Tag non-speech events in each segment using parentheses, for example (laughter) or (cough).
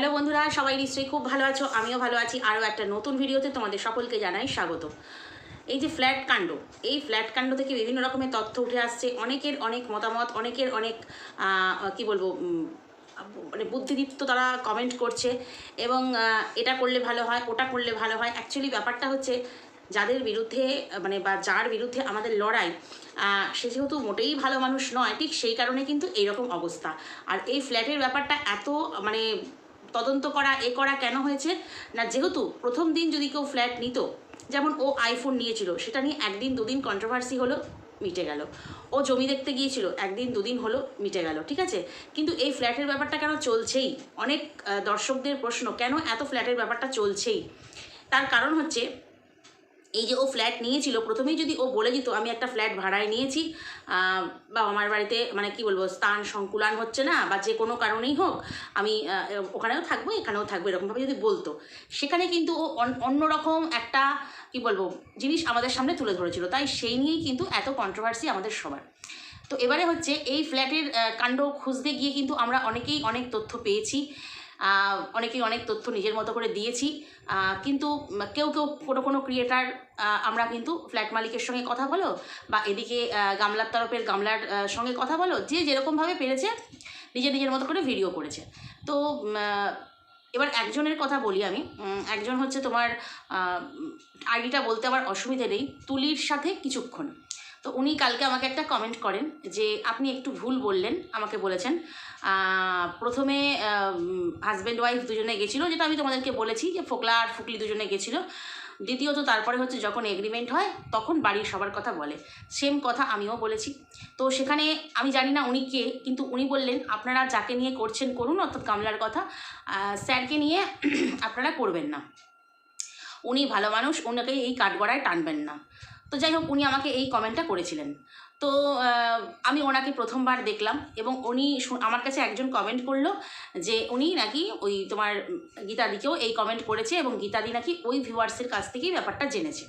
Hello বন্ধুরা, সবাই নিশ্চয়ই খুব ভালো আছো, আমিও ভালো আছি। আরও একটা নতুন ভিডিওতে তোমাদের সকলকে জানাই স্বাগত। এই যে ফ্ল্যাট কাণ্ড, এই ফ্ল্যাট কাণ্ড থেকে বিভিন্ন রকমের তথ্য উঠে আসছে। অনেকের অনেক মতামত, অনেকের অনেক কি বলব মানে বুদ্ধিদীপ্ত তারা কমেন্ট করছে এবং এটা করলে ভালো হয়, ওটা করলে ভালো হয়। অ্যাকচুয়ালি ব্যাপারটা হচ্ছে, যাদের বিরুদ্ধে মানে বা যার বিরুদ্ধে আমাদের লড়াই সে যেহেতু মোটেই ভালো মানুষ নয়, ঠিক সেই কারণে কিন্তু এইরকম অবস্থা। আর এই ফ্ল্যাটের ব্যাপারটা এত মানে তদন্ত করা, এ করা কেন হয়েছে? না, যেহেতু প্রথম দিন যদি কেউ ফ্ল্যাট নিত, যেমন ও আইফোন নিয়েছিল, সেটা নিয়ে একদিন দুদিন কন্ট্রোভার্সি হলো, মিটে গেল। ও জমি দেখতে গিয়েছিল, একদিন দুদিন হলো, মিটে গেল, ঠিক আছে? কিন্তু এই ফ্ল্যাটের ব্যাপারটা কেন চলছেই? অনেক দর্শকদের প্রশ্ন, কেন এত ফ্ল্যাটের ব্যাপারটা চলছেই? তার কারণ হচ্ছে এই যে ও ফ্ল্যাট নিয়েছিল, প্রথমেই যদি ও বলে দিত, আমি একটা ফ্ল্যাট ভাড়ায় নিয়েছি বা আমার বাড়িতে মানে কি বলব, স্থান সংকুলান হচ্ছে না, বা যে কোনো কারণেই হোক, আমি ওখানেও থাকব, এখানেও থাকব, এরকমভাবে যদি বলতো। সেখানে কিন্তু ও অন- অন্যরকম একটা, কি বলব, জিনিস আমাদের সামনে তুলে ধরেছিল। তাই সেই নিয়েই কিন্তু এত কন্ট্রোভার্সি আমাদের সবার। তো এবারে হচ্ছে এই ফ্ল্যাটের কাণ্ড খুঁজতে গিয়ে কিন্তু আমরা অনেকেই অনেক তথ্য পেয়েছি। অনেকেই অনেক তথ্য নিজের মতো করে দিয়েছি। কিন্তু কেউ কেউ কোনো কোনো ক্রিয়েটার আমরা কিন্তু ফ্ল্যাট মালিকের সঙ্গে কথা বলো বা এদিকে গামলার তরফের গামলার সঙ্গে কথা বলো, যে যেরকমভাবে পেরেছে, নিজের নিজের মতো করে ভিডিও করেছে। তো এবার একজনের কথা বলি আমি। একজন হচ্ছে তোমার আইডিটা বলতে আমার অসুবিধে নেই, তুলির সাথে কিছুক্ষণ। তো উনি কালকে আমাকে একটা কমেন্ট করেন যে, আপনি একটু ভুল বললেন, আমাকে বলেছেন। প্রথমে হাজব্যান্ড ওয়াইফ দুজনে গেছিল, যেটা আমি তোমাদেরকে বলেছি যে ফোকলা আর ফুকলি দুজনে গেছিল। দ্বিতীয়ত তারপরে হচ্ছে যখন এগ্রিমেন্ট হয়, তখন বাড়ির সবার কথা বলে। সেম কথা আমিও বলেছি। তো সেখানে আমি জানি না উনি কে, কিন্তু উনি বললেন, আপনারা যাকে নিয়ে করছেন করুন, অর্থাৎ কামলার কথা স্যারকে নিয়ে (clears throat) আপনারা করবেন না। উনি ভালো মানুষ ওনাকে এই কাঠগড়ায় টানবেন না। তো যাই হোক, উনি আমাকে এই কমেন্টটা করেছিলেন। তো আমি ওনাকে প্রথমবার দেখলাম এবং উনি আমার কাছে একজন কমেন্ট করল যে উনি নাকি ওই তোমার গীতাদিকেও এই কমেন্ট করেছে এবং গীতাদি নাকি ওই ভিউয়ার্সের কাছ থেকেই ব্যাপারটা জেনেছে।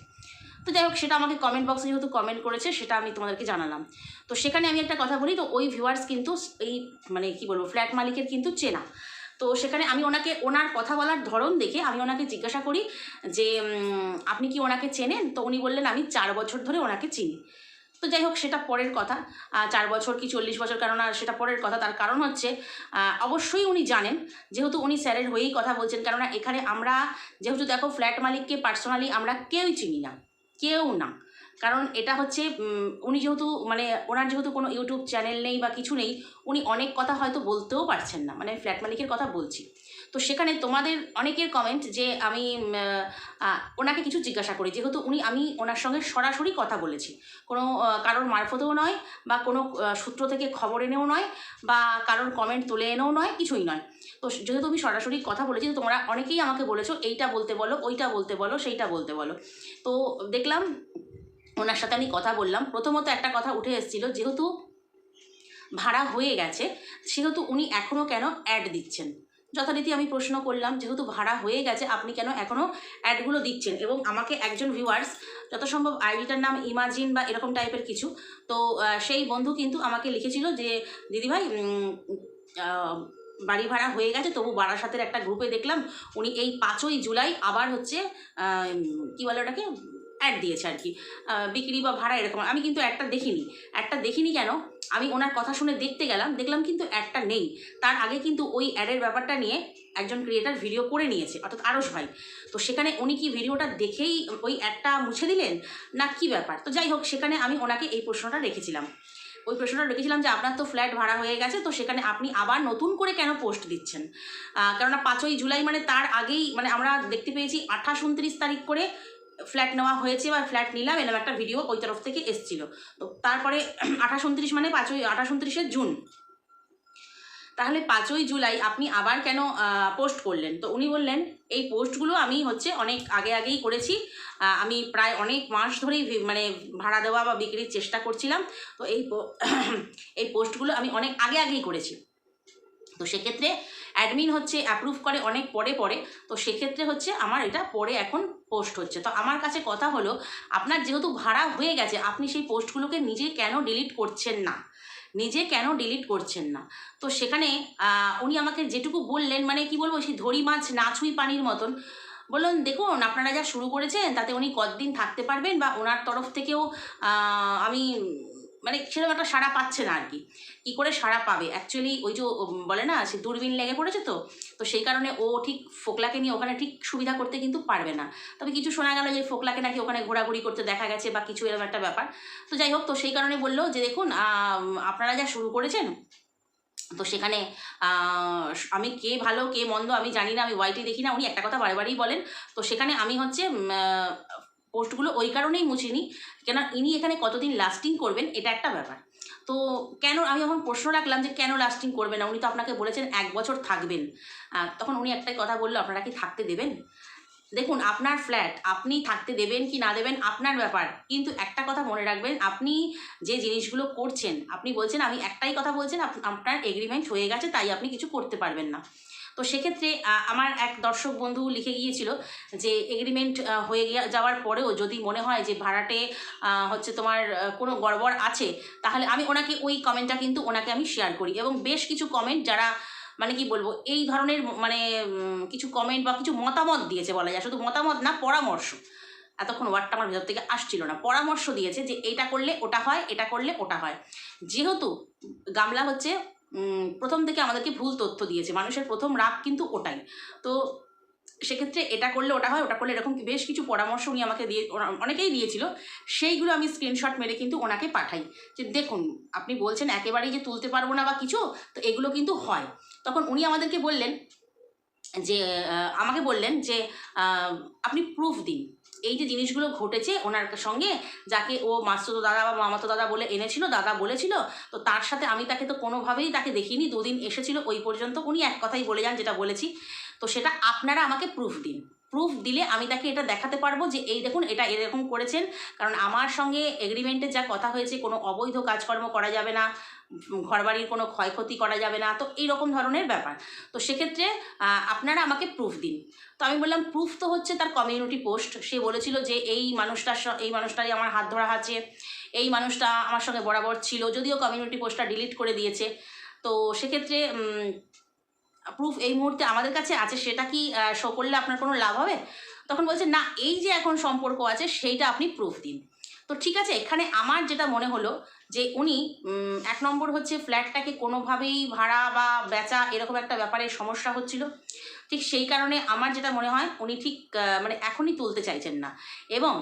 তো যাই হোক, সেটা আমাকে কমেন্ট বক্সে যেহেতু কমেন্ট করেছে, সেটা আমি তোমাদেরকে জানালাম। তো সেখানে আমি একটা কথা বলি, তো ওই ভিউয়ার্স কিন্তু এই মানে কি বলব ফ্ল্যাট মালিকের কিন্তু চেনা। তো সেখানে আমি ওনাকে, ওনার কথা বলার ধরন দেখে আমি ওনাকে জিজ্ঞাসা করি যে আপনি কি ওনাকে চেনেন? তো উনি বললেন, আমি চার বছর ধরে ওনাকে চিনি। তো যাই হোক, সেটা পরের কথা। চার বছর কি চল্লিশ বছর? কেননা সেটা পরের কথা। তার কারণ হচ্ছে অবশ্যই উনি জানেন, যেহেতু উনি স্যারের হয়েই কথা বলছেন, কেননা এখানে আমরা, যেহেতু দেখো, ফ্ল্যাট মালিককে পার্সোনালি আমরা কেউই চিনি না। কেউ না। কারণ এটা হচ্ছে উনি যেহেতু মানে ওনার যেহেতু কোনো ইউটিউব চ্যানেল নেই বা কিছু নেই, উনি অনেক কথা হয়তো বলতেও পারছেন না মানে ফ্ল্যাট মালিকের কথা বলছি। তো সেখানে তোমাদের অনেকের কমেন্ট যে আমি ওনাকে কিছু জিজ্ঞাসা করি। যেহেতু উনি, আমি ওনার সঙ্গে সরাসরি কথা বলেছি। কোনো কারোর মারফতেও নয় বা কোনো সূত্র থেকে খবর এনেও নয় বা কারোর কমেন্ট তুলে এনেও নয়, কিছুই নয়। তো যেহেতু আমি সরাসরি কথা বলেছি তোমরা অনেকেই আমাকে বলেছ, এইটা বলতে বলো, ওইটা বলতে বলো, সেইটা বলতে বলো। তো দেখলাম ওনার সাথে আমি কথা বললাম। প্রথমত একটা কথা উঠে এসেছিল, যেহেতু ভাড়া হয়ে গেছে, সেহেতু উনি এখনও কেন অ্যাড দিচ্ছেন? যথারীতি আমি প্রশ্ন করলাম, যেহেতু ভাড়া হয়ে গেছে, আপনি কেন এখনও অ্যাডগুলো দিচ্ছেন? এবং আমাকে একজন ভিউয়ার্স যত সম্ভব আইডিটার নাম ইমাজিন বা এরকম টাইপের কিছু, তো সেই বন্ধু কিন্তু আমাকে লিখেছিল যে দিদিভাই বাড়ি ভাড়া হয়ে গেছে, তবু বারাসাতের একটা গ্রুপে দেখলাম, উনি এই পাঁচই জুলাই আবার হচ্ছে কী বলে ওটাকে অ্যাড দিয়েছে আর কি। বিক্রি বা ভাড়া এরকম। আমি কিন্তু একটা দেখিনি। একটা দেখিনি কেন? আমি ওনার কথা শুনে দেখতে গেলাম। দেখলাম কিন্তু একটা নেই। তার আগে কিন্তু ওই অ্যাডের ব্যাপারটা নিয়ে একজন ক্রিয়েটার ভিডিও করে নিয়েছে, অর্থাৎ আরস ভাই। তো সেখানে উনি কি ভিডিওটা দেখেই ওই অ্যাডটা মুছে দিলেন? না, কি ব্যাপার? তো যাই হোক, সেখানে আমি ওনাকে এই প্রশ্নটা রেখেছিলাম। ওই প্রশ্নটা রেখেছিলাম যে, আপনার তো ফ্ল্যাট ভাড়া হয়ে গেছে, তো সেখানে আপনি আবার নতুন করে কেন পোস্ট দিচ্ছেন? কেননা পাঁচই জুলাই মানে তার আগেই মানে আমরা দেখতে পেয়েছি আঠাশ, উনত্রিশ তারিখ করে ফ্ল্যাট নেওয়া হয়েছে বা ফ্ল্যাট নিলাম এরকম একটা ভিডিও ওই তরফ থেকে এসছিল। তো তারপরে (clears throat) আঠাশ উনত্রিশ মানে পাঁচই, আঠাশ উনত্রিশে জুন। তাহলে পাঁচই জুলাই আপনি আবার কেন পোস্ট করলেন? তো উনি বললেন, এই পোস্টগুলো আমি হচ্ছে অনেক আগে আগেই করেছি। আমি প্রায় অনেক মাস ধরেই মানে ভাড়া দেওয়া বা বিক্রির চেষ্টা করছিলাম। তো এই (clears throat) এই পোস্টগুলো আমি অনেক আগে আগেই করেছি। তো সেক্ষেত্রে অ্যাডমিন হচ্ছে অ্যাপ্রুভ করে অনেক পরে পরে, তো সেক্ষেত্রে হচ্ছে আমার এটা পরে এখন পোস্ট হচ্ছে। তো আমার কাছে কথা হলো, আপনার যেহেতু ভাড়া হয়ে গেছে, আপনি সেই পোস্টগুলোকে নিজে কেন ডিলিট করছেন না? নিজে কেন ডিলিট করছেন না? তো সেখানে উনি আমাকে যেটুকু বললেন মানে কি বলব, সেই ধরি মাছ না ছুঁই পানির মতন। বললেন, দেখুন, আপনারা যা শুরু করেছেন, তাতে উনি কতদিন থাকতে পারবেন বা ওনার তরফ থেকেও আমি মানে সেরকম একটা সাড়া পাচ্ছে না আর কি। কী করে সাড়া পাবে? অ্যাকচুয়ালি ওই যে বলে না, সে দূরবীন লেগে পড়েছে তো তো সেই কারণে ও ঠিক ফোকলাকে নিয়ে ওখানে ঠিক সুবিধা করতে কিন্তু পারবে না। তবে কিছু শোনা গেল যে ফোকলাকে নাকি ওখানে ঘোরাঘুরি করতে দেখা গেছে বা কিছু এরকম একটা ব্যাপার। তো যাই হোক, তো সেই কারণে বলল যে দেখুন আপনারা যা শুরু করেছেন, তো সেখানে আমি কে ভালো, কে মন্দ আমি জানি না, আমি ওয়াইটি দেখি না, উনি একটা কথা বারে বারেই বলেন। তো সেখানে আমি হচ্ছে পোস্টগুলো ওই কারণেই মুছিনি কেন ইনি এখানে কতদিন লাস্টিং করবেন, এটা একটা ব্যাপার। তো কেন আমি এখন প্রশ্ন রাখলাম যে কেন লাস্টিং করবে না, উনি তো আপনাকে বলেছেন এক বছর থাকবেন। তখন উনি একটাই কথা বলল, আপনারা কি থাকতে দেবেন? দেখুন, আপনার ফ্ল্যাট আপনি থাকতে দেবেন কি না দেবেন, আপনার ব্যাপার। কিন্তু একটা কথা মনে রাখবেন, আপনি যে জিনিসগুলো করছেন, আপনি বলছেন, আমি একটাই কথা বলছেন আপনার এগ্রিমেন্ট হয়ে গেছে, তাই আপনি কিছু করতে পারবেন না। তো সেক্ষেত্রে আমার এক দর্শক বন্ধু লিখে গিয়েছিল যে, এগ্রিমেন্ট হয়ে যাওয়ার পরেও যদি মনে হয় যে, ভাড়াটে হচ্ছে তোমার কোনো গড়বড় আছে, তাহলে আমি ওনাকে ওই কমেন্টটা কিন্তু ওনাকে আমি শেয়ার করি। এবং বেশ কিছু কমেন্ট যারা মানে কি বলব, এই ধরনের মানে কিছু কমেন্ট বা কিছু মতামত দিয়েছে বলা যায়। শুধু মতামত না, পরামর্শ। এতক্ষণ ওয়ার্ডটা আমার ভেতর থেকে আসছিল না। পরামর্শ দিয়েছে যে, এটা করলে ওটা হয়, এটা করলে ওটা হয়। যেহেতু গামলা হচ্ছে প্রথম থেকে আমাদেরকে ভুল তথ্য দিয়েছে। মানুষের প্রথম রাগ কিন্তু ওটাই। তো সেক্ষেত্রে এটা করলে ওটা হয়, ওটা করলে এরকম বেশ কিছু পরামর্শ উনি আমাকে দিয়ে অনেকেই দিয়েছিল। সেইগুলো আমি স্ক্রিনশট মেরে কিন্তু ওনাকে পাঠাই। যে দেখুন, আপনি বলছেন একেবারেই যে তুলতে পারব না বা কিছু, তো এগুলো কিন্তু হয়। তখন উনি আমাদেরকে বললেন যে আমাকে বললেন যে আপনি প্রুফ দিন। এই যে জিনিসগুলো ঘটেছে ওনার সঙ্গে, যাকে ও মাস্তুতো দাদা বা মামাতো দাদা বলে এনেছিল, দাদা বলেছিল, তো তার সাথে আমি তাকে তো কোনোভাবেই তাকে দেখিনি, দুদিন এসেছিল, ওই পর্যন্ত উনি এক কথাই বলে যান যেটা বলেছি। তো সেটা আপনারা আমাকে প্রুফ দিন। প্রুফ দিলে আমি তাকে এটা দেখাতে পারব যে এই দেখুন, এটা এরকম করেছেন, কারণ আমার সঙ্গে এগ্রিমেন্টে যা কথা হয়েছে, কোনো অবৈধ কাজকর্ম করা যাবে না ঘরবাড়ির কোনো ক্ষয়ক্ষতি করা যাবে না। তো এই রকম ধরনের ব্যাপার। তো সেক্ষেত্রে আপনারা আমাকে প্রুফ দিন। তো আমি বললাম প্রুফ তো হচ্ছে তার কমিউনিটি পোস্ট সে বলেছিল যে এই মানুষটার এই মানুষটারই আমার হাত ধরা আছে। এই মানুষটা আমার সঙ্গে বরাবর ছিল। যদিও কমিউনিটি পোস্টটা ডিলিট করে দিয়েছে। তো সেক্ষেত্রে প্রুফ এই মুহূর্তে আমাদের কাছে আছে। সেটা কি শো করলে আপনার কোনো লাভ হবে? তখন বলছে, না, এই যে এখন সম্পর্ক আছে, সেইটা আপনি প্রুফ দিন। তো ঠিক আছে, এখানে আমার যেটা মনে হলো যে উনি এক নম্বর হচ্ছে ফ্ল্যাটটাকে কোনোভাবেই ভাড়া বা বেচা এরকম একটা ব্যাপারে সমস্যা হচ্ছিল। ঠিক সেই কারণে আমার যেটা মনে হয়, উনি ঠিক মানে এখনই তুলতে চাইছেন না। এবং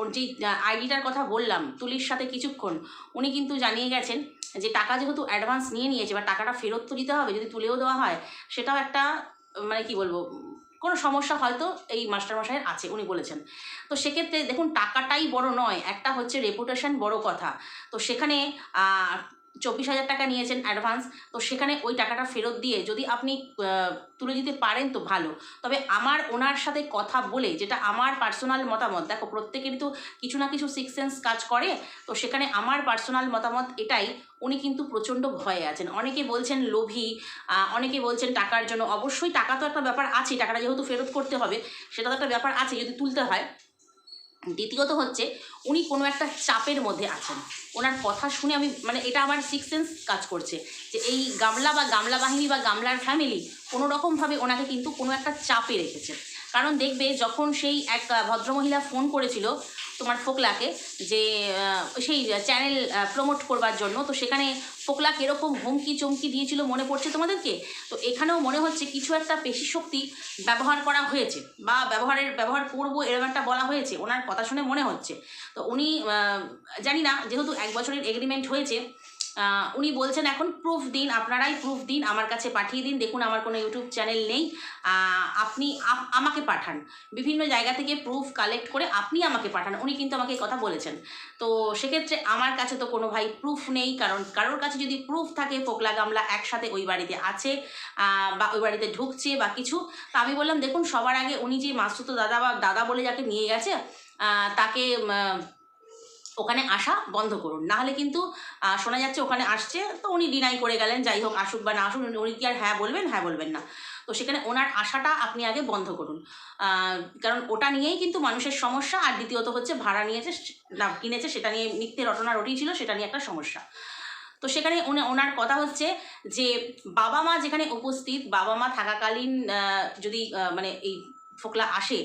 ওর যেই আইডিটার কথা বললাম, তুলির সাথে কিছুক্ষণ, উনি কিন্তু জানিয়ে গেছেন যে টাকা যেহেতু অ্যাডভান্স নিয়ে নিয়েছে বা টাকাটা ফেরত তো দিতে হবে, যদি তুলেও দেওয়া হয়, সেটাও একটা মানে কি বলব কোনো সমস্যা হয়তো এই মাস্টারমশাইয়ের আছে, উনি বলেছেন। তো সেক্ষেত্রে দেখুন, টাকাটাই বড় নয়, একটা হচ্ছে রেপুটেশন বড় কথা। তো সেখানে চব্বিশ হাজার টাকা নিয়েছেন অ্যাডভান্স তো সেখানে ওই টাকাটা ফেরত দিয়ে যদি আপনি তুলে দিতে পারেন তো ভালো। তবে আমার ওনার সাথে কথা বলে যেটা আমার পার্সোনাল মতামত, দেখো প্রত্যেকেরই তো কিছু না কিছু সিক্স সেন্স কাজ করে, তো সেখানে আমার পার্সোনাল মতামত এটাই, উনি কিন্তু প্রচণ্ড ভয়ে আছেন। অনেকে বলছেন লোভী অনেকে বলছেন টাকার জন্য। অবশ্যই টাকা তো একটা ব্যাপার আছে টাকাটা যেহেতু ফেরত করতে হবে, সেটা তো একটা ব্যাপার আছে যদি তুলতে হয়। দ্বিতীয়ত হচ্ছে, উনি কোনো একটা চাপের মধ্যে আছেন। ওনার কথা শুনে আমি মানে এটা আমার সিক্স সেন্স কাজ করছে, যে এই গামলা বা গামলা বাহিনী বা গামলার ফ্যামিলি কোনো রকমভাবে ওনাকে কিন্তু কোনো একটা চাপে রেখেছে। কারণ দেখবে যখন সেই এক ভদ্রমহিলা ফোন করেছিল তোমার ফোকলাকে যে সেই চ্যানেল প্রমোট করবার জন্য। তো সেখানে ফোকলা কীরকম হুমকি চমকি দিয়েছিল মনে পড়ছে তোমাদেরকে? তো এখানেও মনে হচ্ছে কিছু একটা পেশি শক্তি ব্যবহার করা হয়েছে বা ব্যবহারের, ব্যবহার করব এরকম একটা বলা হয়েছে, ওনার কথা শুনে মনে হচ্ছে। তো উনি জানি না, যেহেতু এক বছরের এগ্রিমেন্ট হয়েছে উনি বলছেন এখন প্রুফ দিন, আপনারাই প্রুফ দিন, আমার কাছে পাঠিয়ে দিন, দেখুন আমার কোনো ইউটিউব চ্যানেল নেই আপনি আপ- আমাকে পাঠান। বিভিন্ন জায়গা থেকে প্রুফ কালেক্ট করে আপনি আমাকে পাঠান, উনি কিন্তু আমাকে এই কথা বলেছেন। তো সেক্ষেত্রে আমার কাছে তো কোনো ভাই প্রুফ নেই, কারণ কারোর কাছে যদি প্রুফ থাকে, ফোকলা গামলা একসাথে ওই বাড়িতে আছে বা ওই বাড়িতে ঢুকছে বা কিছু, তো আমি বললাম, দেখুন সবার আগে উনি যে মাসুতো দাদা বা দাদা বলে যাকে নিয়ে গেছে তাকে ওখানে আসা বন্ধ করুন। নাহলে কিন্তু শোনা যাচ্ছে ওখানে আসছে, তো উনি ডিনাই করে গেলেন, যাই হোক আসুক বা না আসুক, উনি- কি আর হ্যাঁ বলবেন? হ্যাঁ বলবেন না। তো সেখানে ওনার আশাটা আপনি আগে বন্ধ করুন। কারণ ওটা নিয়েই কিন্তু মানুষের সমস্যা, আর দ্বিতীয়ত হচ্ছে ভাড়া নিয়েছে না, কিনেছে, সেটা নিয়ে মিথ্যে রটনা রটি ছিল, সেটা নিয়ে একটা সমস্যা। তো সেখানে ওনার কথা হচ্ছে যে, বাবা মা যেখানে উপস্থিত, বাবা মা থাকাকালীন যদি মানে এই ফোকলা আসে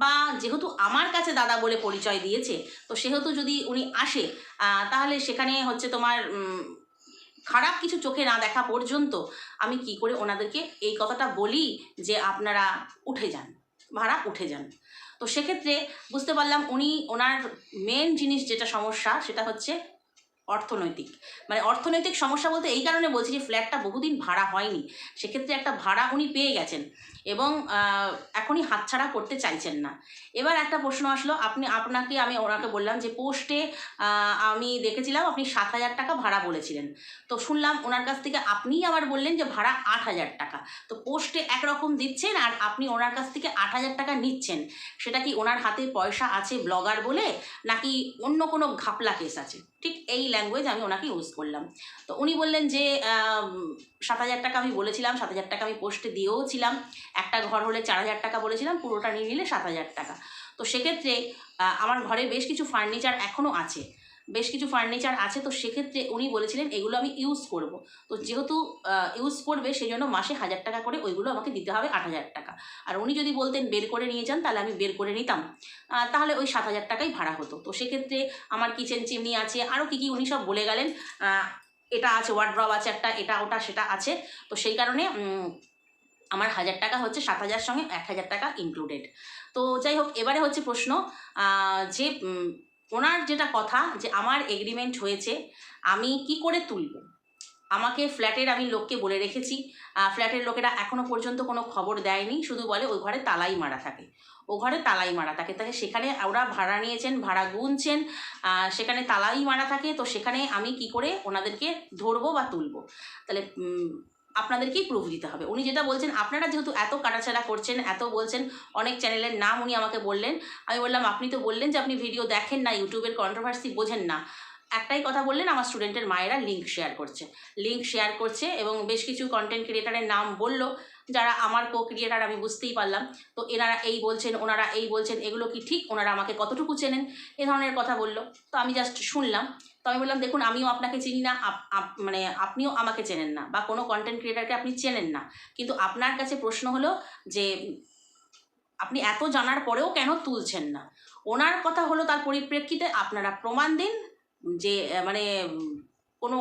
বা যেহেতু আমার কাছে দাদা বলে পরিচয় দিয়েছে, তো সেহেতু যদি উনি আসে তাহলে সেখানে হচ্ছে তোমার খারাপ কিছু চোখে না দেখা পর্যন্ত আমি কি করে ওনাদেরকে এই কথাটা বলি যে আপনারা উঠে যান, ভাড়া উঠে যান। তো সেক্ষেত্রে বুঝতে পারলাম উনি, ওনার মেন জিনিস যেটা সমস্যা সেটা হচ্ছে অর্থনৈতিক। মানে অর্থনৈতিক সমস্যা বলতে এই কারণে বলছি যে ফ্ল্যাটটা বহুদিন ভাড়া হয়নি, সেক্ষেত্রে একটা ভাড়া উনি পেয়ে গেছেন। এবং এখনই হাতছাড়া করতে চাইছেন না। এবার একটা প্রশ্ন আসলো, আপনি, আপনাকে আমি ওনাকে বললাম যে, পোস্টে আমি দেখেছিলাম আপনি সাত হাজার টাকা ভাড়া বলেছিলেন। তো শুনলাম ওনার কাছ থেকে আপনিই আবার বললেন যে, ভাড়া আট হাজার টাকা। তো পোস্টে একরকম দিচ্ছেন আর আপনি ওনার কাছ থেকে আট হাজার টাকা নিচ্ছেন। সেটা কি ওনার হাতে পয়সা আছে ব্লগার বলে, নাকি অন্য কোনো ঘাপলা কেস আছে? ঠিক এই ল্যাঙ্গুয়েজ আমি ওনাকে ইউজ করলাম। তো উনি বললেন যে সাত হাজার টাকা আমি বলেছিলাম, সাত হাজার টাকা আমি পোস্টে দিয়েও ছিলাম। একটা ঘর হলে চার হাজার টাকা বলেছিলাম, পুরোটা নিয়ে নিলে সাত হাজার টাকা। তো সেক্ষেত্রে আমার ঘরে বেশ কিছু ফার্নিচার এখনও আছে। বেশ কিছু ফার্নিচার আছে, তো সেক্ষেত্রে উনি বলেছিলেন, এগুলো আমি ইউজ করব। তো যেহেতু ইউজ করবে সেই জন্য মাসে হাজার টাকা করে ওইগুলো আমাকে দিতে হবে আট হাজার টাকা। আর উনি যদি বলতেন, বের করে নিয়ে যান, তাহলে আমি বের করে নিতাম। তাহলে ওই সাত হাজার টাকাই ভাড়া হতো। তো সেক্ষেত্রে আমার কিচেন চিমনি আছে আরও কী কী উনি সব বলে গেলেন। এটা আছে ওয়ার্ড্রব আছে একটা, এটা, ওটা, সেটা আছে। তো সেই কারণে আমার হাজার টাকা হচ্ছে সাত হাজার সঙ্গে এক হাজার টাকা ইনক্লুডেড তো যাই হোক, এবারে হচ্ছে প্রশ্ন যে ওনার যেটা কথা যে আমার এগ্রিমেন্ট হয়েছে, আমি কি করে তুলব? আমাকে ফ্ল্যাটের আমি লোককে বলে রেখেছি ফ্ল্যাটের লোকেরা এখনও পর্যন্ত কোনো খবর দেয়নি, শুধু বলে ওই ঘরে তালাই মারা থাকে। ও ঘরে তালাই মারা থাকে, তাহলে সেখানে ওরা ভাড়া নিয়েছেন, ভাড়া গুনছেন সেখানে তালাই মারা থাকে, তো সেখানে আমি কি করে ওনাদেরকে ধরবো বা তুলবো? তাহলে আপনাদেরকেই প্রুফ দিতে হবে। উনি যেটা বলছেন, আপনারা যেহেতু এত কাটাছাড়া করছেন, এত বলছেন, অনেক চ্যানেলের নাম উনি আমাকে বললেন। আমি বললাম, আপনি তো বললেন যে আপনি ভিডিও দেখেন না ইউটিউবের কন্ট্রোভার্সি বোঝেন না। একটাই কথা বললেন, আমার স্টুডেন্টের মায়েরা লিঙ্ক শেয়ার করছে। লিঙ্ক শেয়ার করছে এবং বেশ কিছু কন্টেন্ট ক্রিয়েটারের নাম বলল, যারা আমার কো ক্রিয়েটার আমি বুঝতেই পারলাম। তো এনারা এই বলছেন, ওনারা এই বলছেন, এগুলো কি ঠিক? ওনারা আমাকে কতটুকু চেনেন? এ ধরনের কথা বলল। তো আমি জাস্ট শুনলাম তো আমি বললাম, দেখুন, আমিও আপনাকে চিনি না মানে আপনিও আমাকে চেনেন না বা কোনো কন্টেন্ট ক্রিয়েটারকে আপনি চেনেন না। কিন্তু আপনার কাছে প্রশ্ন হলো যে, আপনি এত জানার পরেও কেন তুলছেন না? ওনার কথা হলো, তার পরিপ্রেক্ষিতে আপনারা প্রমাণ দিন যে মানে কোনো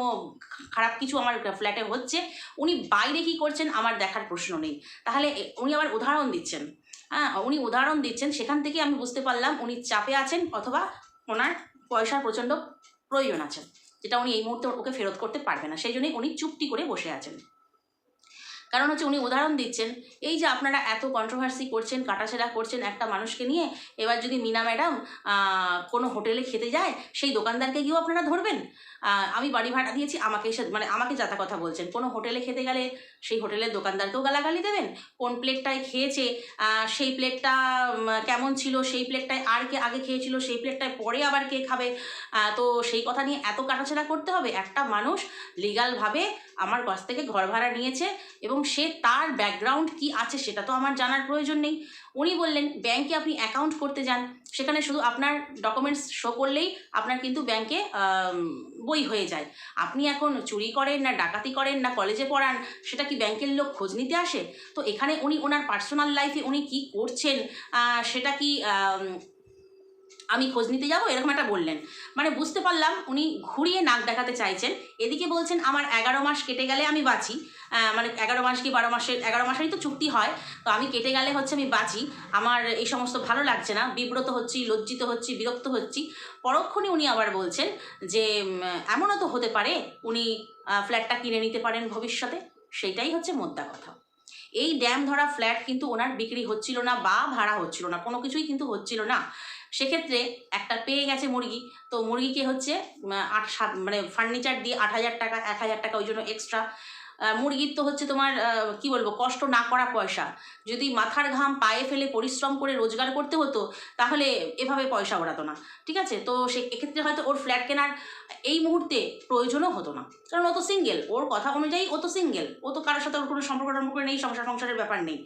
খারাপ কিছু আমার ফ্ল্যাটে হচ্ছে, উনি বাইরে কি করছেন আমার দেখার প্রশ্ন নেই। তাহলে উনি আবার উদাহরণ দিচ্ছেন। হ্যাঁ উনি উদাহরণ দিচ্ছেন, সেখান থেকে আমি বুঝতে পারলাম উনি চাপে আছেন অথবা ওনার পয়সার প্রচণ্ড প্রয়োজন আছে যেটা উনি এই মুহূর্তে ওকে ফেরত করতে পারবে না। সেই জন্যই উনি চুপটি করে বসে আছেন। কারণ হচ্ছে উনি উদাহরণ দিচ্ছেন, এই যে আপনারা এত কন্ট্রোভার্সি করছেন, কাটাছেড়া করছেন একটা মানুষকে নিয়ে, এবার যদি মিনা ম্যাডাম কোনো হোটেলে খেতে যায়, সেই দোকানদারকে গিয়েও আপনারা ধরবেন? আমি বাড়ি ভাড়া দিয়েছি, আমাকে এসে মানে আমাকে যাতা কথা বলছেন। কোনো হোটেলে খেতে গেলে সেই হোটেলের দোকানদারকেও গালাগালি দেবেন? কোন প্লেটটায় খেয়েছে সেই প্লেটটা কেমন ছিল, সেই প্লেটটায় আর কে আগে খেয়েছিল, সেই প্লেটটায় পরে আবার কে খাবে? তো সেই কথা নিয়ে এত কাটাছেড়া করতে হবে। একটা মানুষ লিগালভাবে আমার কাছ থেকে ঘর ভাড়া নিয়েছে এবং সে তার ব্যাকগ্রাউন্ড কি আছে সেটা তো আমার জানার প্রয়োজন নেই। উনি বললেন, ব্যাংকে আপনি অ্যাকাউন্ট করতে যান। সেখানে শুধু আপনার ডকুমেন্টস শো করলেই আপনার কিন্তু ব্যাংকে বই হয়ে যায়। আপনি এখন চুরি করেন না, ডাকাতি করেন না কলেজে পড়ান, সেটা কি ব্যাংকের লোক খোঁজ নিতে আসে? তো এখানে উনি ওনার পার্সোনাল লাইফে উনি কি করছেন? সেটা কি আম, খোঁজ নিতে যাব এরকম একটা বললেন। মানে বুঝতে পারলাম উনি ঘুরিয়ে নাক দেখাতে চাইছেন। এদিকে বলছেন আমার এগারো মাস কেটে গেলে আমি বাঁচি। মানে এগারো মাস কি বারো মাসের এগারো মাসেরই তো চুক্তি হয় তো আমি কেটে গেলে হচ্ছে আমি বাঁচি। আমার এই সমস্ত ভালো লাগছে না। বিব্রত হচ্ছি লজ্জিত হচ্ছি বিরক্ত হচ্ছি। পরক্ষণে উনি আবার বলছেন যে এমনও তো হতে পারে উনি ফ্ল্যাটটা কিনে নিতে পারেন ভবিষ্যতে। সেইটাই হচ্ছে মোদ্দা কথা। এই ড্যাম ধরা ফ্ল্যাট কিন্তু ওনার বিক্রি হচ্ছিল না বা ভাড়া হচ্ছিল না কোনো কিছুই কিন্তু হচ্ছিল না। সেক্ষেত্রে একটা পেয়ে গেছে মুরগি, তো মুরগিকে হচ্ছে আট, সাত মানে ফার্নিচার দিয়ে আট হাজার টাকা, এক হাজার টাকা ওই জন্য এক্সট্রা মুরগির তো হচ্ছে তোমার কি বলব, কষ্ট না করা পয়সা। যদি মাথার ঘাম, পায়ে ফেলে পরিশ্রম করে রোজগার করতে হতো, তাহলে এভাবে পয়সা ওড়াতো না, ঠিক আছে? তো সে, এক্ষেত্রে হয়তো ওর ফ্ল্যাট কেনার এই মুহূর্তে প্রয়োজনও হতো না। কারণ ও তো সিঙ্গেল ওর কথা অনুযায়ী ও তো সিঙ্গেল ও তো কারোর সাথে ওর কোনো সম্পর্ক টম্পর্ক নেই, সংসার সংসারের ব্যাপার নেই।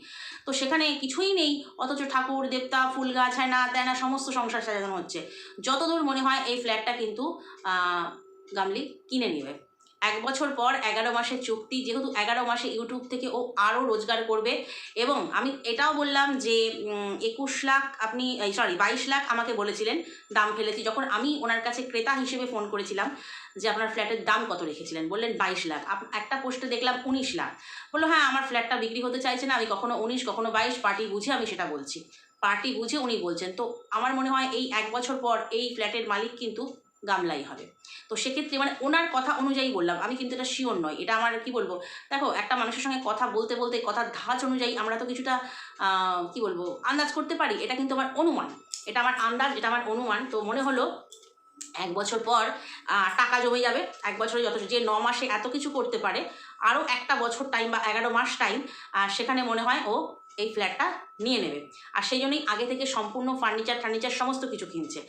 তো সেখানে কিছুই নেই, অথচ ঠাকুর, দেবতা, ফুল গাছ হ্যাঁ না ত্যানা সমস্ত সংসার সাজানো হচ্ছে। যতদূর মনে হয় এই ফ্ল্যাটটা কিন্তু গামলি কিনে নেবে। এক বছর পর এগারো মাসের চুক্তি, যেহেতু এগারো মাসে ইউটিউব থেকে ও আরও রোজগার করবে এবং আমি এটাও বললাম যে একুশ লাখ আপনি সরি বাইশ লাখ আমাকে বলেছিলেন দাম ফেলেছি। যখন আমি ওনার কাছে ক্রেতা হিসেবে ফোন করেছিলাম যে, আপনার ফ্ল্যাটের দাম কত রেখেছিলেন, বললেন বাইশ লাখ। একটা পোস্টে দেখলাম উনিশ লাখ। বলল হ্যাঁ আমার ফ্ল্যাটটা বিক্রি হতে চাইছে না, আমি কখনো উনিশ, কখনো বাইশ, পার্টি বুঝে আমি সেটা বলছি। পার্টি বুঝে উনি বলছেন। তো আমার মনে হয় এই এক বছর পর এই ফ্ল্যাটের মালিক কিন্তু গামলাই হবে। তো সেক্ষেত্রে মানে ওনার কথা অনুযায়ী বললাম, আমি কিন্তু এটা শিওর নয়। এটা আমার কি বলব? দেখো, একটা মানুষের সঙ্গে কথা বলতে বলতে, কথার ধাঁচ অনুযায়ী আমরা তো কিছুটা কি বলব, আন্দাজ করতে পারি। এটা কিন্তু আমার অনুমান। এটা আমার আন্দাজ, এটা আমার অনুমান। তো মনে হলো, এক বছর পর টাকা জমে যাবে। এক বছরে যথেষ্ট। যে ন মাসে এত কিছু করতে পারে আরও একটা বছর টাইম বা এগারো মাস টাইম সেখানে মনে হয়, ও এই ফ্ল্যাটটা নিয়ে নেবে। আর সেই জন্যই আগে থেকে সম্পূর্ণ ফার্নিচার ফার্নিচার সমস্ত কিছু কিনছে।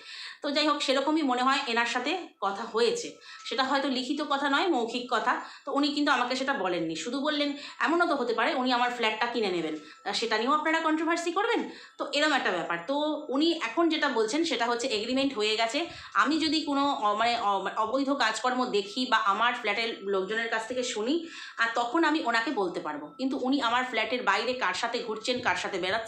তো যাই হোক, সেরকমই মনে হয় এনার সাথে কথা হয়েছে। সেটা হয়তো লিখিত কথা নয়, মৌখিক কথা। তো উনি কিন্তু আমাকে সেটা বলেননি। শুধু বললেন, এমনও তো হতে পারে উনি আমার ফ্ল্যাটটা কিনে নেবেন। সেটা নিয়েও আপনারা কন্ট্রোভার্সি করবেন? তো এরম একটা ব্যাপার। তো উনি এখন যেটা বলছেন, সেটা হচ্ছে এগ্রিমেন্ট হয়ে গেছে। আমি যদি কোনো অ- মানে অবৈধ কাজকর্ম দেখি বা আমার ফ্ল্যাটের লোকজনের কাছ থেকে শুনি আর তখন আমি ওনাকে বলতে পারব। কিন্তু উনি আমার ফ্ল্যাটের বাইরে কার সাথে ঘুরছেন, কার সাথে বেড়াচ্ছেন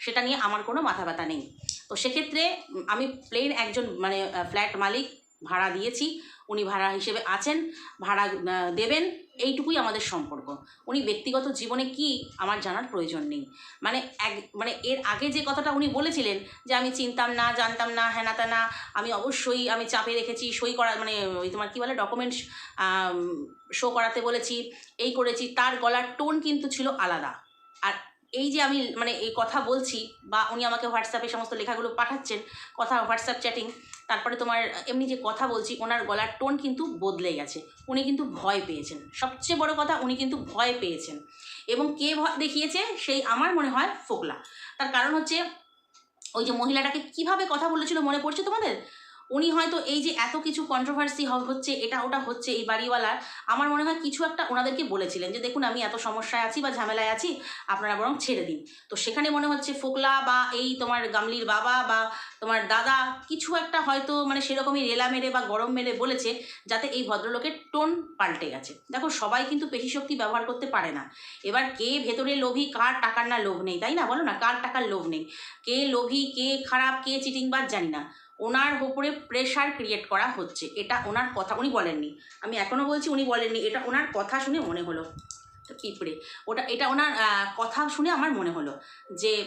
সেটা নিয়ে আমার কোনো মাথা ব্যথা নেই। তো সেক্ষেত্রে আমি প্লেন একজন মানে ফ্ল্যাট মালিক, ভাড়া দিয়েছি, উনি ভাড়া হিসেবে আছেন, ভাড়া দেবেন, এইটুকুই আমাদের সম্পর্ক। উনি ব্যক্তিগত জীবনে কি আমার জানার প্রয়োজন নেই। মানে এক মানে এর আগে যে কথাটা উনি বলেছিলেন যে আমি চিনতাম না, জানতাম না হ্যানা ত্যানা আমি অবশ্যই, আমি চাপে রেখেছি, সই করা মানে ওই তোমার কী বলে ডকুমেন্টস শো করাতে বলেছি, এই করেছি, তার গলার টোন কিন্তু ছিল আলাদা। এই যে আমি মানে এই কথা বলছি বা উনি আমাকে হোয়াটসঅ্যাপে সমস্ত লেখাগুলো পাঠাচ্ছেন, কথা, হোয়াটসঅ্যাপ চ্যাটিং তারপরে তোমার এমনি যে কথা বলছি ওনার গলার টোন কিন্তু বদলে গেছে। উনি কিন্তু ভয় পেয়েছেন। সবচেয়ে বড় কথা উনি কিন্তু ভয় পেয়েছেন। এবং কে ভয় দেখিয়েছে সেই আমার মনে হয় ফোকলা। তার কারণ হচ্ছে ওই যে মহিলাটাকে কীভাবে কথা বলেছিল মনে পড়ছে তোমাদের? উনি হয়তো এই যে এত কিছু কন্ট্রোভার্সি হচ্ছে, এটা ওটা হচ্ছে, এই বাড়িওয়ালার, আমার মনে হয় কিছু একটা ওনাদেরকে বলেছিলেন যে, দেখুন, আমি এত সমস্যায় আছি বা ঝামেলায় আছি, আপনারা বরং ছেড়ে দিন। তো সেখানে মনে হচ্ছে ফোকলা বা এই তোমার গামলির বাবা বা তোমার দাদা কিছু একটা হয়তো মানে সেরকমই রেলা মেরে বা গরম মেরে বলেছে, যাতে এই ভদ্রলোকের টোন পাল্টে গেছে। দেখো, সবাই কিন্তু পেশি শক্তি ব্যবহার করতে পারে না। এবার কে ভেতরে লোভী, কার টাকার না লোভ নেই, তাই না? বলো না, কার টাকার লোভ নেই? কে লোভী, কে খারাপ, কে চিটিংবাজ জানি না। ওনার উপরে প্রেশার ক্রিয়েট করা হচ্ছে। এটা ওনার কথা, উনি বলেননি। আমি এখনও বলছি উনি বলেননি। এটা ওনার কথা শুনে মনে হলো। পিঁপড়ে ওটা, এটা ওনার কথা শুনে আমার মনে হলো যে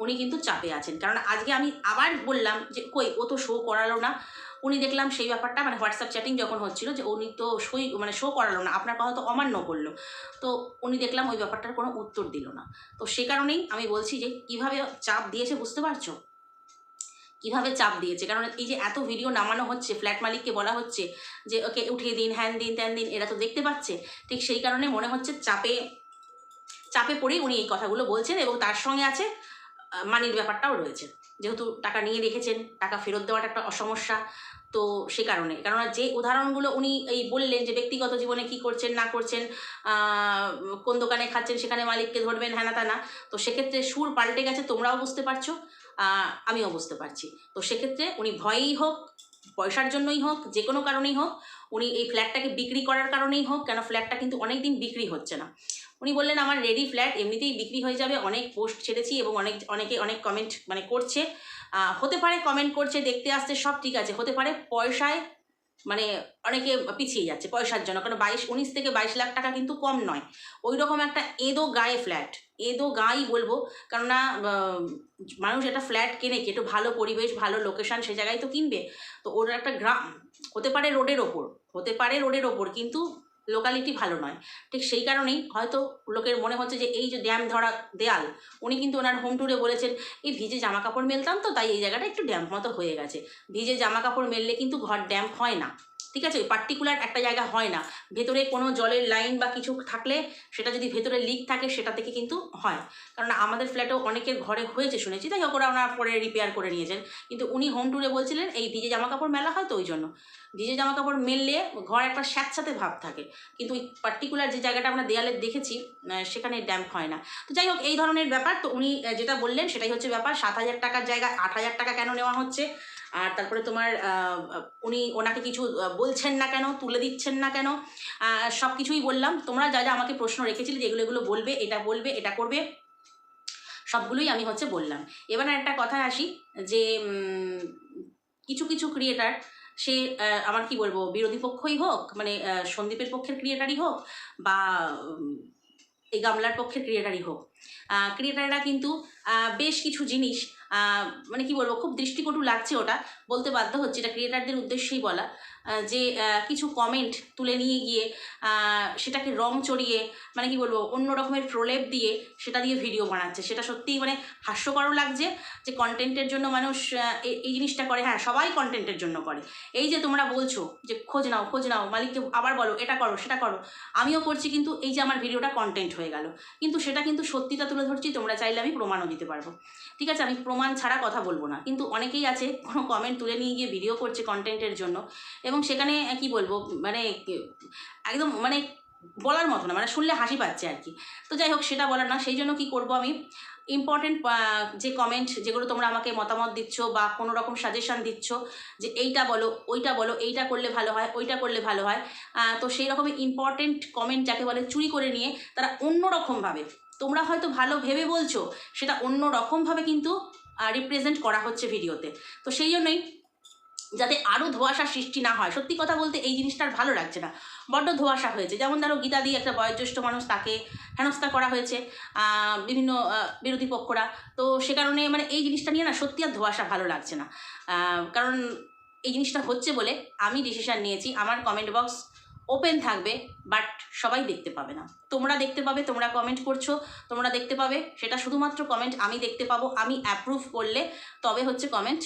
উনি কিন্তু চাপে আছেন। কারণ আজকে আমি আবার বললাম যে, কই, ও তো শো করালো না। উনি দেখলাম সেই ব্যাপারটা মানে হোয়াটসঅ্যাপ চ্যাটিং যখন হচ্ছিল যে, উনি তো সই মানে শো করালো না, আপনার কথা তো অমান্য করল। তো উনি দেখলাম ওই ব্যাপারটার কোনো উত্তর দিল না। তো সে কারণেই আমি বলছি যে, কীভাবে চাপ দিয়েছে বুঝতে পারছ? কীভাবে চাপ দিয়েছে? কারণ এই যে এত ভিডিও নামানো হচ্ছে ফ্ল্যাট মালিককে বলা হচ্ছে যে, ওকে, উঠিয়ে দিন, হ্যান দিন, ত্যান দিন, এরা তো দেখতে পাচ্ছে। ঠিক সেই কারণে মনে হচ্ছে চাপে চাপে পড়েই উনি এই কথাগুলো বলছেন এবং তার সঙ্গে আছে মানির ব্যাপারটাও রয়েছে। যেহেতু টাকা নিয়ে রেখেছেন, টাকা ফেরত দেওয়াটা একটা সমস্যা তো সে কারণে। কেননা যে উদাহরণগুলো উনি এই বললেন যে, ব্যক্তিগত জীবনে কি করছেন, না করছেন কোন দোকানে খাচ্ছেন, সেখানে মালিককে ধরবেন হ্যানা ত্যানা তো সেক্ষেত্রে সুর পাল্টে গেছে, তোমরাও বুঝতে পারছ। আমিও বুঝতে পারছি। তো সেক্ষেত্রে উনি ভয়েই হোক, পয়সার জন্যই হোক যে কোনো কারণেই হোক, উনি এই ফ্ল্যাটটাকে বিক্রি করার কারণেই হোক, কেন ফ্ল্যাটটা কিন্তু অনেক দিন বিক্রি হচ্ছে না। উনি বললেন, আমার রেডি ফ্ল্যাট এমনিতেই বিক্রি হয়ে যাবে, অনেক পোস্ট ছেড়েছি এবং অনেক, অনেকে অনেক কমেন্ট মানে করছে। হতে পারে কমেন্ট করছে, দেখতে আসছে, সব ঠিক আছে। হতে পারে পয়সায় মানে অনেকে পিছিয়ে যাচ্ছে পয়সার জন্য। কারণ বাইশ, উনিশ থেকে বাইশ লাখ টাকা কিন্তু কম নয়। ওই রকম একটা এদো গায়ে ফ্ল্যাট এদো গাই বলব। কেননা মানুষ একটা ফ্ল্যাট কেনে কি? একটু ভালো পরিবেশ, ভালো লোকেশান সে জায়গায় তো কিনবে। তো ওর একটা গ্রাম। হতে পারে রোডের ওপর। হতে পারে রোডের ওপর। কিন্তু লোকালিটি ভালো নয়। ঠিক সেই কারণেই হয়তো লোকের মনে হচ্ছে যে এই যে ড্যাম ধরা দেয়াল, উনি কিন্তু ওনার হোম ট্যুরে বলেছেন, এই ভিজে জামা কাপড় মেলতাম তো, তাই এই জায়গাটা একটু ড্যাম্প মতো হয়ে গেছে। ভিজে জামা কাপড় মেললে কিন্তু ঘর ড্যাম্প হয় না। ঠিক আছে? পার্টিকুলার একটা জায়গা হয় না। ভেতরে কোনো জলের লাইন বা কিছু থাকলে সেটা যদি ভেতরে লিক থাকে সেটা থেকে কিন্তু হয়। কারণ আমাদের ফ্ল্যাটেও অনেকের ঘরে হয়েছে শুনেছি, তাই হোক ওরা পরে রিপেয়ার করে নিয়েছেন। কিন্তু উনি হোম ট্যুরে বলছিলেন, এই ভিজে জামা কাপড় মেলা হয় তো ওই জন্য। ভিজে জামা কাপড় মেললে ঘর একটা স্যাঁতস্যাঁতে ভাব থাকে। কিন্তু ওই পার্টিকুলার যে জায়গাটা আমরা দেয়ালে দেখেছি সেখানে ড্যাম্প হয় না। তো যাই হোক, এই ধরনের ব্যাপার। তো উনি যেটা বললেন সেটাই হচ্ছে ব্যাপার। সাত হাজার টাকার জায়গায় আট হাজার টাকা কেন নেওয়া হচ্ছে? আর তারপরে তোমার উনি ওনাকে কিছু বলছেন না কেন, তুলে দিচ্ছেন না কেন সব কিছুই বললাম। তোমরা যা যা আমাকে প্রশ্ন রেখেছিলে যেগুলো এগুলো বলবে, এটা বলবে, এটা করবে, সবগুলোই আমি হচ্ছে বললাম। এবার একটা কথায় আসি যে কিছু কিছু ক্রিয়েটার সে আমার কি বলব, বিরোধী পক্ষই হোক মানে সন্দীপের পক্ষের ক্রিয়েটারই হোক বা এই গামলার পক্ষের ক্রিয়েটারই হোক। ক্রিয়েটাররা কিন্তু বেশ কিছু জিনিস মানে কি বলব খুব দৃষ্টিকটু লাগছে ওটা। বলতে বাধ্য হচ্ছে এটা ক্রিয়েটারদের উদ্দেশ্যেই বলা। যে কিছু কমেন্ট তুলে নিয়ে গিয়ে সেটাকে রং চড়িয়ে মানে কি বলব, অন্য রকমের প্রলেপ দিয়ে সেটা দিয়ে ভিডিও বানাচ্ছে। সেটা সত্যিই মানে হাস্যকরও লাগছে যে কন্টেন্টের জন্য মানুষ এই জিনিসটা করে। হ্যাঁ সবাই কন্টেন্টের জন্য করে। এই যে তোমরা বলছো যে খোঁজ নাও খোঁজ নাও, মালিককে আবার বলো, এটা করো, সেটা করো, আমিও করছি কিন্তু এই যে আমার ভিডিওটা কন্টেন্ট হয়ে গেল। কিন্তু সেটা কিন্তু সত্যিটা তুলে ধরছি, তোমরা চাইলে আমি প্রমাণও দিতে পারব। ঠিক আছে, আমি প্রমাণ ছাড়া কথা বলব না। কিন্তু অনেকেই আছে, কোনো কমেন্ট তুলে নিয়ে গিয়ে ভিডিও করছে কন্টেন্টের জন্য। এবং সেখানে কি বলব মানে একদম মানে বলার মতো না মানে শুনলে হাসি পাচ্ছে আর কি। তো যাই হোক, সেটা বলার না, সেই জন্য কি করব আমি? ইম্পর্টেন্ট যে কমেন্ট যেগুলো তোমরা আমাকে মতামত দিচ্ছ বা কোনো রকম সাজেশন দিচ্ছ, যে এইটা বলো, ওইটা বলো, এইটা করলে ভালো হয়, ওইটা করলে ভালো হয় তো সেই রকমই ইম্পর্টেন্ট কমেন্ট যাকে বলে চুরি করে নিয়ে, তারা অন্য রকমভাবে তোমরা হয়তো ভালো ভেবে বলছো, সেটা অন্য রকমভাবে কিন্তু রিপ্রেজেন্ট করা হচ্ছে ভিডিওতে তো সেই জন্যই যাতে আরও ধোঁয়াশার সৃষ্টি না হয়। সত্যি কথা বলতে এই জিনিসটার ভালো লাগছে না। বড্ড ধোয়াশা হয়েছে। যেমন ধরো গীতা দিয়ে একটা বয়োজ্যেষ্ঠ মানুষ তাকে হেনস্থা করা হয়েছে বিভিন্ন বিরোধী পক্ষরা। তো সে কারণে মানে এই জিনিসটা নিয়ে না সত্যি আর ধোয়াশা ভালো লাগছে না। কারণ এই জিনিসটা হচ্ছে বলে আমি ডিসিশান নিয়েছি। আমার কমেন্ট বক্স ওপেন থাকবে বাট সবাই দেখতে পাবে না। তোমরা দেখতে পাবে, তোমরা কমেন্ট করছ, তোমরা দেখতে পাবে, সেটা শুধুমাত্র কমেন্ট আমি দেখতে পাবো, আমি অ্যাপ্রুভ করলে তবে হচ্ছে কমেন্ট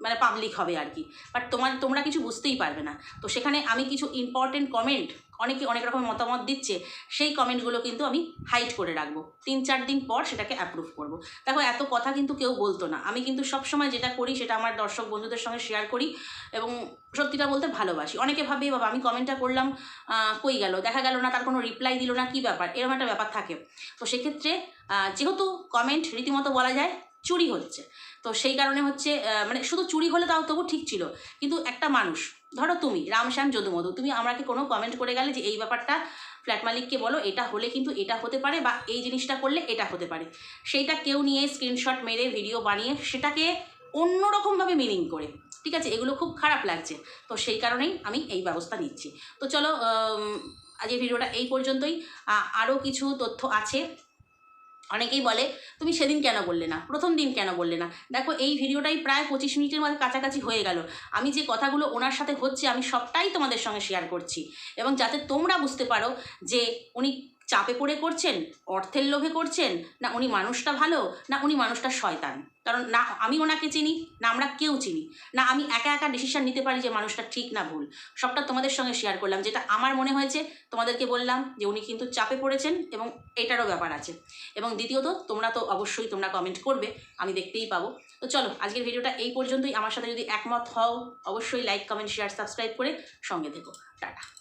মানে পাবলিক হবে আর কি। বাট তোমার, তোমরা কিছু বুঝতেই পারবে না। তো সেখানে আমি কিছু ইম্পর্টেন্ট কমেন্ট অনেকে অনেক রকম মতামত দিচ্ছে, সেই কমেন্টগুলো কিন্তু আমি হাইড করে রাখব। তিন চার দিন পর সেটাকে অ্যাপ্রুভ করব। দেখো, এত কথা কিন্তু কেউ বলতো না। আমি কিন্তু সবসময় যেটা করি সেটা আমার দর্শক বন্ধুদের সঙ্গে শেয়ার করি এবং সত্যিটা বলতে ভালোবাসি। অনেকে ভাবে, বাবা, আমি কমেন্টটা করলাম কই গেল? দেখা গেল না, তার কোনো রিপ্লাই দিল না, কী ব্যাপার? এরকম একটা ব্যাপার থাকে। তো সেক্ষেত্রে যেহেতু কমেন্ট রীতিমতো বলা যায়, চুরি হচ্ছে। তো সেই কারণে হচ্ছে মানে শুধু চুরি হলে তাও তবু ঠিক ছিল। কিন্তু একটা মানুষ ধরো তুমি রামশ্যাম যদুমধু তুমি আমাকে কোনো কমেন্ট করে গেলে যে এই ব্যাপারটা ফ্ল্যাট মালিককে বলো এটা হলে কিন্তু এটা হতে পারে বা এই জিনিসটা করলে এটা হতে পারে। সেইটা কেউ নিয়ে স্ক্রিনশট মেরে ভিডিও বানিয়ে সেটাকে অন্যরকমভাবে মিনিং করে। ঠিক আছে? এগুলো খুব খারাপ লাগছে। তো সেই কারণেই আমি এই ব্যবস্থা নিচ্ছি। তো চলো আম, আজকের ভিডিওটা এই পর্যন্তই। আরও কিছু তথ্য আছে। অনেকেই বলে, তুমি সেদিন কেন বললে না? প্রথম দিন কেন বললে না? দেখো, এই ভিডিওটাই প্রায় পঁচিশ মিনিটের মধ্যে কাছাকাছি হয়ে গেল। আমি যে কথাগুলো ওনার সাথে হচ্ছে আমি সবটাই তোমাদের সঙ্গে শেয়ার করছি। এবং যাতে তোমরা বুঝতে পারো যে উনি চাপে পড়ে করছেন, অর্থের লোভে করছেন, না উনি মানুষটা ভালো, না উনি মানুষটা শয়তান। কারণ না, আমি ওনাকে চিনি, না আমরা কেউ চিনি। না আমি একা একা ডিসিশন নিতে পারি যে মানুষটা ঠিক না ভুল। সবটা তোমাদের সঙ্গে শেয়ার করলাম, যেটা আমার মনে হয়েছে, তোমাদেরকে বললাম যে উনি কিন্তু চাপে পড়েছেন এবং এটারও ব্যাপার আছে। এবং দ্বিতীয়ত, তোমরা তো অবশ্যই তোমরা কমেন্ট করবে, আমি দেখতেই পাবো। তো চলো, আজকের ভিডিওটা এই পর্যন্তই। আমার সাথে যদি একমত হও, অবশ্যই লাইক কমেন্ট শেয়ার সাবস্ক্রাইব করে সঙ্গে থেকো। টাটা।